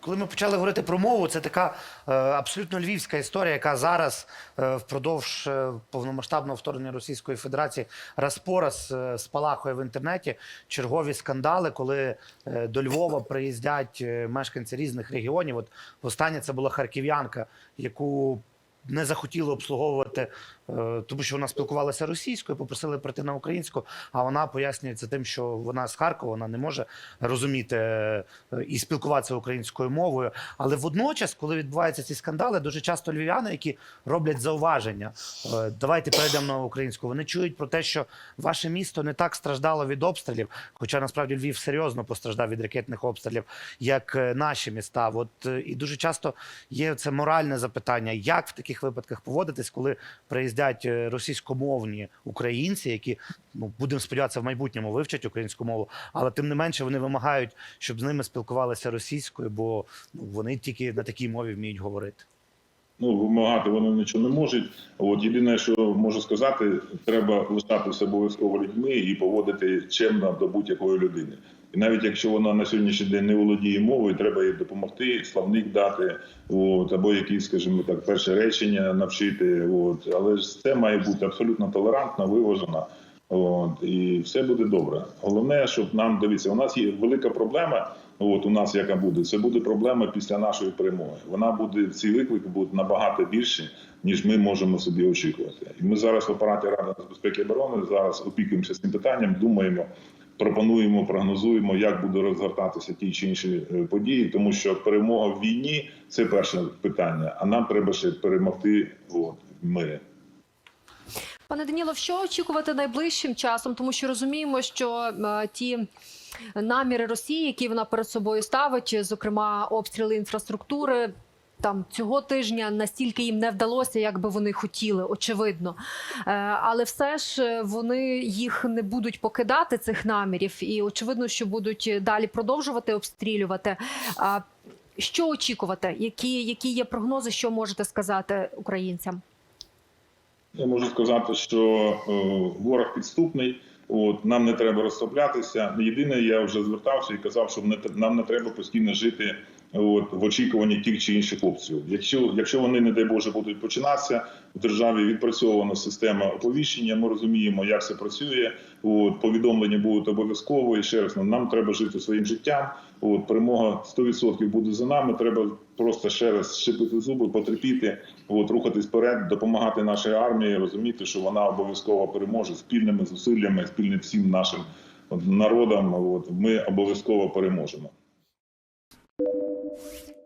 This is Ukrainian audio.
коли ми почали говорити про мову, це така е, абсолютно львівська історія, яка зараз е, впродовж е, повномасштабного вторгнення Російської Федерації раз по раз е, спалахує в інтернеті чергові скандали, коли е, до Львова приїздять е, мешканці різних регіонів. От останнє це була харків'янка, яку не захотіли обслуговувати, е, тому що вона спілкувалася російською, попросили прийти на українську. А вона пояснює це тим, що вона з Харкова, вона не може розуміти е, і спілкуватися українською мовою. Але водночас, коли відбуваються ці скандали, дуже часто львів'яни, які роблять зауваження, е, давайте перейдемо на українську. Вони чують про те, що ваше місто не так страждало від обстрілів, хоча насправді Львів серйозно постраждав від ракетних обстрілів, як наші міста. От і дуже часто є це моральне запитання, як в таких випадках поводитись, коли приїздять е, російськомовні українці, які ну будемо сподіватися в майбутньому вивчать українську мову, але тим не менше вони вимагають, щоб з ними спілкувалися російською, бо ну, вони тільки на такій мові вміють говорити. Ну, вимагати вони нічого не можуть. От єдине, що можу сказати, треба лишатися обов'язково людьми і поводити чемно до будь-якої людини. І навіть якщо вона на сьогоднішній день не володіє мовою, треба їй допомогти, словник дати, от, або якісь, скажімо так, перше речення навчити. От. Але ж це має бути абсолютно толерантно, виважено. От, і все буде добре. Головне, щоб нам дивіться, у нас є велика проблема. От у нас яка буде, це буде проблема після нашої перемоги. Вона буде ці виклики будуть набагато більші, ніж ми можемо собі очікувати. І ми зараз в апараті Ради з безпеки і оборони зараз опікуємося цим питанням, думаємо, пропонуємо, прогнозуємо, як буде розгортатися ті чи інші е, події, тому що перемога в війні це перше питання. А нам треба ще перемогти в мирі. Пане Данілов, що очікувати найближчим часом? Тому що розуміємо, що е, ті наміри Росії, які вона перед собою ставить, зокрема обстріли інфраструктури. Там цього тижня настільки їм не вдалося, як би вони хотіли, очевидно. Е, але все ж е, вони їх не будуть покидати цих намірів, і очевидно, що будуть далі продовжувати обстрілювати. Що очікувати? Які, які є прогнози, що можете сказати українцям? Я можу сказати, що е, ворог підступний. От нам не треба розслаблятися. Єдине, я вже звертався і казав, що нам не треба постійно жити от, в очікуванні тих чи інших обстрілів. Якщо, якщо вони, не дай Боже, будуть починатися в державі, відпрацьована система оповіщення. Ми розуміємо, як це працює. От повідомлення будуть обов'язково. І ще раз нам треба жити своїм життям. От перемога 100% буде за нами. Треба просто ще раз щепити зуби, потерпіти, от рухатись вперед, допомагати нашій армії, розуміти, що вона обов'язково переможе спільними зусиллями, спільним всім нашим народам. От ми обов'язково переможемо. Thank you.